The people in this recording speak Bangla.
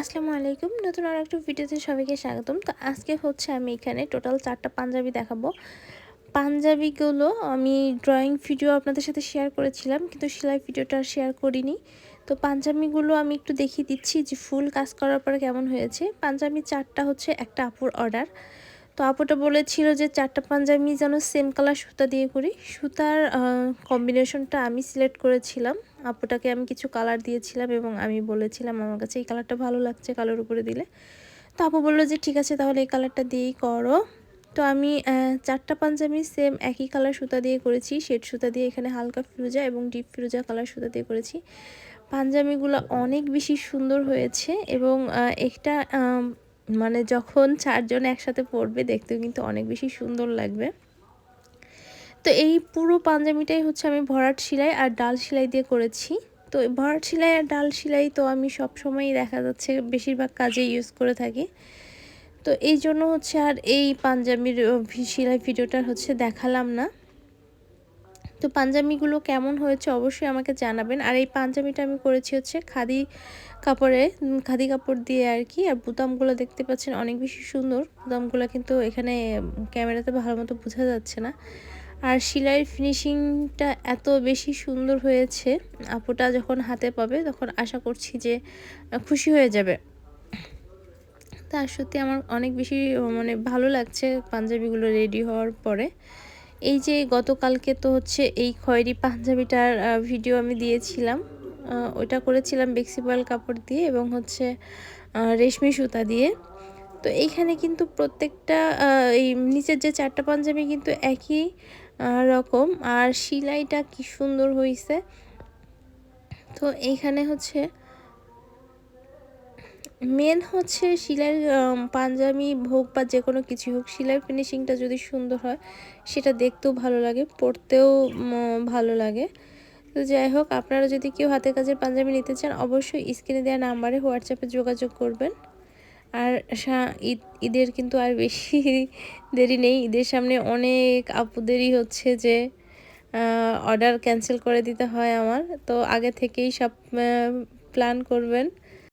আসসালামু আলাইকুম। নতুন আর একটা ভিডিওতে সবাইকে স্বাগতম। তো আজকে হচ্ছে আমি এখানে টোটাল চারটা পাঞ্জাবি দেখাবো। পাঞ্জাবিগুলো আমি ড্রয়িং ভিডিও আপনাদের সাথে শেয়ার করেছিলাম, কিন্তু সেলাই ভিডিওটা শেয়ার করিনি। তো পাঞ্জাবিগুলো আমি একটু দেখিয়ে দিচ্ছি যে ফুল কাজ করার পর কেমন হয়েছে। পাঞ্জাবি চারটা হচ্ছে একটা আপুর অর্ডার তো আপুটা বলেছিল যে চারটা পাঞ্জাবি যেন সেম কালার সুতা দিয়ে করি। সুতার কম্বিনেশনটা আমি সিলেক্ট করেছিলাম। আপুটাকে আমি কিছু কালার দিয়েছিলাম এবং আমি বলেছিলাম, আমার কাছে এই কালারটা ভালো লাগছে কালার উপরে দিলে। তো আপু বলল যে, ঠিক আছে, তাহলে এই কালারটা দিয়েই করো। তো আমি চারটা পাঞ্জাবি সেম একই কালার সুতা দিয়ে করেছি। শেড সুতা দিয়ে এখানে হালকা ফিরুজা এবং ডিপ ফিরুজা কালার সুতা দিয়ে করেছি। পাঞ্জাবিগুলো অনেক বেশি সুন্দর হয়েছে এবং একটা মানে যখন চারজন একসাথে পড়বে, দেখতেও কিন্তু অনেক বেশি সুন্দর লাগবে। তো এই পুরো পাঞ্জাবিটাই হচ্ছে আমি ভরাট সেলাই আর ডাল সেলাই দিয়ে করেছি। তো ভরাট সেলাই আর ডাল সেলাই তো আমি সব সময়ই দেখা যাচ্ছে বেশিরভাগ কাজে ইউজ করে থাকি। তো এই জন্য হচ্ছে আর এই পাঞ্জাবির সেলাই ভিডিওটা হচ্ছে দেখালাম না। তো পাঞ্জাবিগুলো কেমন হয়েছে অবশ্যই আমাকে জানাবেন। আর এই পাঞ্জাবিটা আমি করেছি হচ্ছে খাদি কাপড়ে খাদি কাপড় দিয়ে আর কি। আর বুতামগুলো দেখতে পাচ্ছেন অনেক বেশি সুন্দর। বুতামগুলো কিন্তু এখানে ক্যামেরাতে ভালো মতো বোঝা যাচ্ছে না। আর সেলাইয়ের ফিনিশিংটা এত বেশি সুন্দর হয়েছে। আপুটা যখন হাতে পাবে তখন আশা করছি যে খুশি হয়ে যাবে। তা সত্যি আমার অনেক বেশি মানে ভালো লাগছে পাঞ্জাবিগুলো রেডি হওয়ার পরে। এই যে গতকালকে তো হচ্ছে এই খয়েরি পাঞ্জাবিটার ভিডিও আমি দিয়েছিলাম। ওটা করেছিলাম বেক্সিপাল কাপড় দিয়ে এবং হচ্ছে রেশমি সুতা দিয়ে। তো এইখানে কিন্তু প্রত্যেকটা এই নিচের যে চারটা পাঞ্জাবি কিন্তু একই রকম। আর সিলাইটা কি সুন্দর হয়েছে তো এইখানে হচ্ছে মেন হচ্ছে সিলাই পাঞ্জাবি হোক বা যে কোনো কিছু হোক সিলাই ফিনিশিংটা যদি সুন্দর হয়, সেটা দেখতেও ভালো লাগে পরতেও ভালো লাগে। তো যাই হোক, আপনারা যদি কেউ হাতে কাজের পাঞ্জাবি নিতে চান, অবশ্যই স্ক্রিনে দেওয়া নাম্বারে হোয়াটসঅ্যাপে যোগাযোগ করবেন। আর ঈদ, ঈদের কিন্তু আর বেশি দেরি নেই, ঈদের সামনে অনেক আপুদেরই হচ্ছে যে অর্ডার ক্যান্সেল করে দিতে হয় আমার। তো আগে থেকেই সব প্ল্যান করবেন।